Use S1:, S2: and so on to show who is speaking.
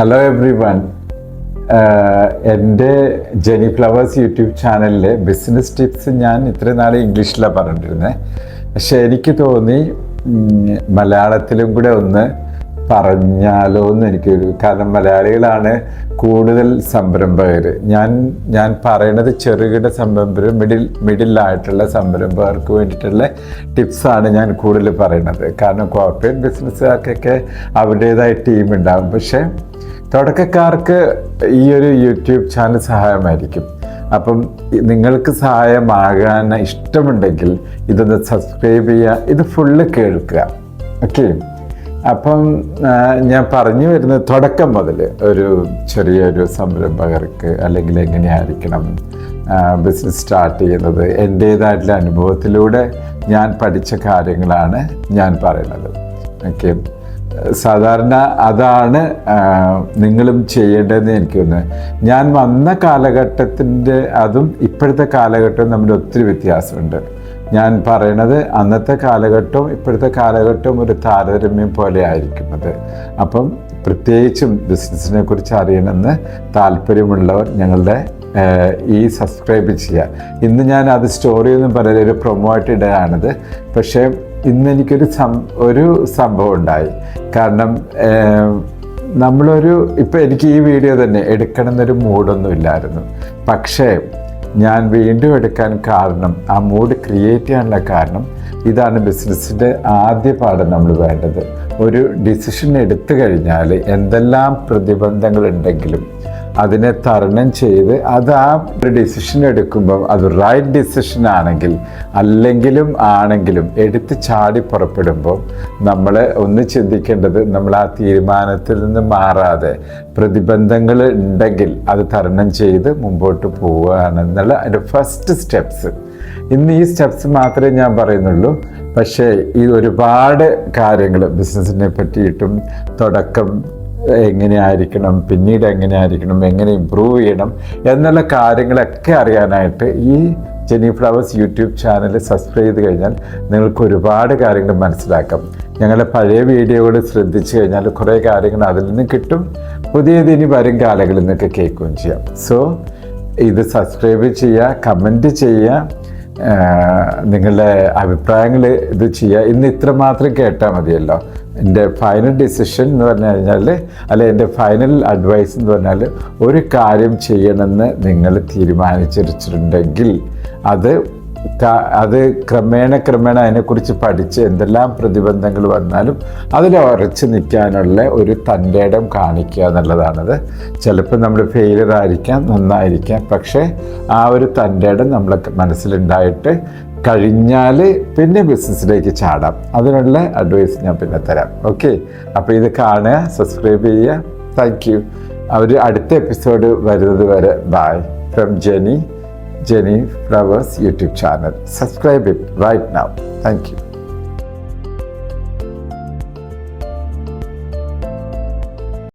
S1: Hello everyone എന്റെ Jeni flowers YouTube ചാനലിലെ business tips ഞാൻ ഇത്രയും നാൾ ഇംഗ്ലീഷിലാണ് പറഞ്ഞിരുന്നത് പക്ഷേ എനിക്ക് തോന്നി മലയാളത്തിലും കൂടെ ഒന്ന് പറഞ്ഞാലോ എന്ന് എനിക്കൊരു കാരണം മലയാളികളാണ് കൂടുതൽ സംരംഭകർ. ഞാൻ ഞാൻ പറയണത് ചെറുകിട സംരംഭകർ മിഡിൽ മിഡിലായിട്ടുള്ള സംരംഭകർക്ക് വേണ്ടിയിട്ടുള്ള ടിപ്സാണ് ഞാൻ കൂടുതൽ പറയുന്നത് കാരണം കോർപ്പറേറ്റ് ബിസിനസ്സുകാർക്കൊക്കെ അവരുടേതായ ടീം ഉണ്ടാകും പക്ഷേ തുടക്കക്കാർക്ക് ഈ ഒരു യൂട്യൂബ് ചാനൽ സഹായമായിരിക്കും. അപ്പം നിങ്ങൾക്ക് സഹായമാകാൻ ഇഷ്ടമുണ്ടെങ്കിൽ ഇതൊന്ന് സബ്സ്ക്രൈബ് ചെയ്യുക. ഇത് ഫുള്ള് കേൾക്കുക. ഓക്കെ അപ്പം ഞാൻ പറഞ്ഞു വരുന്നത് തുടക്കം മുതൽ ഒരു ചെറിയൊരു സംരംഭകർക്ക് അല്ലെങ്കിൽ എങ്ങനെയായിരിക്കണം ബിസിനസ് സ്റ്റാർട്ട് ചെയ്യുന്നത് എന്റേതായിട്ടുള്ള അനുഭവത്തിലൂടെ ഞാൻ പഠിച്ച കാര്യങ്ങളാണ് ഞാൻ പറയുന്നത്. ഓക്കെ സാധാരണ അതാണ് നിങ്ങളും ചെയ്യേണ്ടതെന്ന് എനിക്ക് തോന്നുന്നത് ഞാൻ വന്ന കാലഘട്ടത്തിന്റെ അതും ഇപ്പോഴത്തെ കാലഘട്ടവും തമ്മിൽ ഒത്തിരി വ്യത്യാസമുണ്ട്. ഞാൻ പറയണത് അന്നത്തെ കാലഘട്ടവും ഇപ്പോഴത്തെ കാലഘട്ടവും ഒരു താരതമ്യം പോലെ അത് അപ്പം പ്രത്യേകിച്ചും ബിസിനസ്സിനെ കുറിച്ച് അറിയണമെന്ന് താല്പര്യമുള്ളവർ ഞങ്ങളുടെ ഈ സബ്സ്ക്രൈബ് ചെയ്യുക. ഇന്ന് ഞാൻ അത് സ്റ്റോറി ഒന്നും പറയില്ല ഒരു പ്രൊമോ ആയിട്ട് ഇടുകയാണിത് പക്ഷേ ഇന്ന് എനിക്കൊരു സം ഒരു സംഭവം ഉണ്ടായി. കാരണം നമ്മളൊരു ഇപ്പം എനിക്ക് ഈ വീഡിയോ തന്നെ എടുക്കണം എന്നൊരു മൂഡൊന്നും ഇല്ലായിരുന്നു. പക്ഷേ ഞാൻ വീണ്ടും എടുക്കാൻ കാരണം ആ മൂഡ് ക്രിയേറ്റ് ചെയ്യാനുള്ള കാരണം ഇതാണ് ബിസിനസ്സിന്റെ ആദ്യ പാഠം നമ്മൾ വേണ്ടത്. ഒരു ഡിസിഷൻ എടുത്തു കഴിഞ്ഞാൽ എന്തെല്ലാം പ്രതിബന്ധങ്ങളുണ്ടെങ്കിലും അതിനെ തരണം ചെയ്ത് അത് ആ ഒരു ഡിസിഷൻ എടുക്കുമ്പോൾ അത് റൈറ്റ് ഡിസിഷൻ ആണെങ്കിൽ അല്ലെങ്കിലും ആണെങ്കിലും എടുത്ത് ചാടി പുറപ്പെടുമ്പോൾ നമ്മൾ ഒന്ന് ചിന്തിക്കേണ്ടത് നമ്മൾ ആ തീരുമാനത്തിൽ നിന്ന് മാറാതെ പ്രതിബന്ധങ്ങൾ ഉണ്ടെങ്കിൽ അത് തരണം ചെയ്ത് മുമ്പോട്ട് പോവുകയാണെന്നുള്ള അതിന്റെ ഫസ്റ്റ് സ്റ്റെപ്സ് ഇന്ന് ഈ സ്റ്റെപ്സ് മാത്രമേ ഞാൻ പറയുന്നുള്ളൂ. പക്ഷേ ഈ ഒരുപാട് കാര്യങ്ങൾ ബിസിനസ്സിനെ പറ്റിയിട്ടും തുടക്കം എങ്ങനെയായിരിക്കണം പിന്നീട് എങ്ങനെയായിരിക്കണം എങ്ങനെ ഇമ്പ്രൂവ് ചെയ്യണം എന്നുള്ള കാര്യങ്ങളൊക്കെ അറിയാനായിട്ട് ഈ Jeni Flowers YouTube channel subscribe ചെയ്ത് കഴിഞ്ഞാൽ നിങ്ങൾക്ക് ഒരുപാട് കാര്യങ്ങൾ മനസ്സിലാക്കാം. ഞങ്ങളുടെ പഴയ വീഡിയോകൾ ശ്രദ്ധിച്ചു കഴിഞ്ഞാൽ കുറേ കാര്യങ്ങൾ അതിൽ നിന്ന് കിട്ടും. പുതിയത് ഇനി വരും കാലങ്ങളിൽ നിന്നൊക്കെ കേൾക്കുകയും ചെയ്യാം. സോ ഇത് സബ്സ്ക്രൈബ് ചെയ്യുക കമന്റ് ചെയ്യുക നിങ്ങളുടെ അഭിപ്രായങ്ങൾ ഇത് ചെയ്യുക. ഇന്ന് ഇത്ര മാത്രം കേട്ടാൽ മതിയല്ലോ. എന്റെ ഫൈനൽ ഡിസിഷൻ എന്ന് പറഞ്ഞു കഴിഞ്ഞാൽ അല്ലെ എന്റെ ഫൈനൽ അഡ്വൈസ് എന്ന് പറഞ്ഞാൽ ഒരു കാര്യം ചെയ്യണമെന്ന് നിങ്ങൾ തീരുമാനിച്ചിട്ടുണ്ടെങ്കിൽ അത് അത് ക്രമേണ ക്രമേണ അതിനെക്കുറിച്ച് പഠിച്ച് എന്തെല്ലാം പ്രതിബന്ധങ്ങൾ വന്നാലും അതിൽ ഉറച്ചു നിൽക്കാനുള്ള ഒരു തന്റെ ഇടം കാണിക്കുക എന്നുള്ളതാണത്. ചിലപ്പോൾ നമ്മൾ ഫെയിലിയർ ആയിരിക്കാം നന്നായിരിക്കാം പക്ഷേ ആ ഒരു തന്റെ ഇടം നമ്മളെ മനസ്സിലുണ്ടായിട്ട് കഴിഞ്ഞാൽ പിന്നെ ബിസിനസ്സിലേക്ക് ചാടാം. അതിനുള്ള അഡ്വൈസ് ഞാൻ പിന്നെ തരാം. ഓക്കെ അപ്പോൾ ഇത് കാണുക സബ്സ്ക്രൈബ് ചെയ്യുക. താങ്ക് യു അവർ അടുത്ത എപ്പിസോഡ് വരുന്നത് വരെ bye from Jeni Jeni Flowers YouTube channel subscribe it right now thank you.